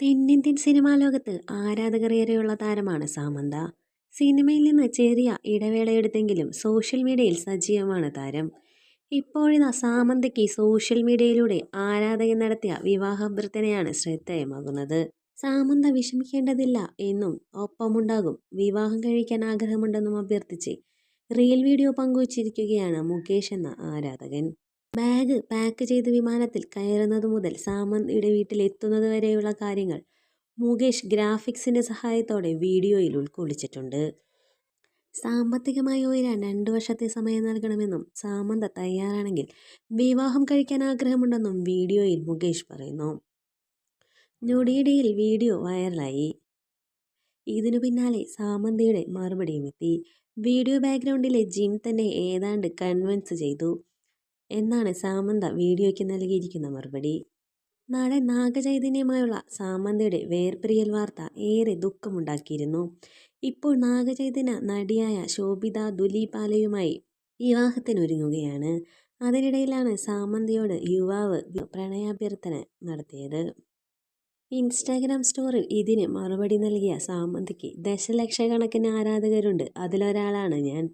തെന്നിന്ത്യൻ സിനിമാ ലോകത്ത് ആരാധകരേറെയുള്ള താരമാണ് സാമന്ത. സിനിമയിൽ നിന്ന് ചെറിയ ഇടവേളയെടുത്തെങ്കിലും സോഷ്യൽ മീഡിയയിൽ സജീവമാണ് താരം. ഇപ്പോഴിതാ സാമന്തയ്ക്ക് സോഷ്യൽ മീഡിയയിലൂടെ ആരാധകൻ നടത്തിയ വിവാഹാഭ്യർത്ഥനയാണ് ശ്രദ്ധേയമാകുന്നത്. സാമന്ത വിഷമിക്കേണ്ടതില്ല എന്നും ഒപ്പമുണ്ടാകും വിവാഹം കഴിക്കാൻ ആഗ്രഹമുണ്ടെന്നും അഭ്യർത്ഥിച്ച് റീൽ വീഡിയോ പങ്കുവച്ചിരിക്കുകയാണ് മുകേഷ് എന്ന ആരാധകൻ. ബാഗ് പാക്ക് ചെയ്ത് വിമാനത്തിൽ കയറുന്നത് മുതൽ സാമന്തിയുടെ വീട്ടിലെത്തുന്നത് വരെയുള്ള കാര്യങ്ങൾ മുകേഷ് ഗ്രാഫിക്സിന്റെ സഹായത്തോടെ വീഡിയോയിൽ ഉൾക്കൊള്ളിച്ചിട്ടുണ്ട്. സാമ്പത്തികമായി ഉയരാൻ രണ്ടു വർഷത്തെ സമയം നൽകണമെന്നും സാമന്ത തയ്യാറാണെങ്കിൽ വിവാഹം കഴിക്കാൻ ആഗ്രഹമുണ്ടെന്നും വീഡിയോയിൽ മുകേഷ് പറയുന്നു. ഞൊടിയിടയിൽ വീഡിയോ വൈറലായി. ഇതിനു പിന്നാലെ സാമന്തയുടെ മറുപടിയും എത്തി. വീഡിയോ ബാക്ക്ഗ്രൗണ്ടിലെ ജിം തന്നെ ഏതാണ്ട് കൺവിൻസ് ചെയ്തു. എന്നാണ് സാമന്ത വീഡിയോയ്ക്ക് നൽകിയിരിക്കുന്ന മറുപടി. നാളെ നാഗചൈതന്യമായുള്ള സാമന്തയുടെ വേർപ്രിയൽ വാർത്ത ഏറെ ദുഃഖമുണ്ടാക്കിയിരുന്നു. ഇപ്പോൾ നാഗചൈതന്യ നടിയായ ശോഭിത ദുലീപാലയുമായി വിവാഹത്തിനൊരുങ്ങുകയാണ്. അതിനിടയിലാണ് സാമന്തയോട് യുവാവ് പ്രണയാഭ്യർത്ഥന നടത്തിയത്. ഇൻസ്റ്റാഗ്രാം സ്റ്റോറിൽ ഇതിന് മറുപടി നൽകിയ സാമന്തയ്ക്ക് ദശലക്ഷക്കണക്കിന് ആരാധകരുണ്ട്. അതിലൊരാളാണ് ഞാൻ.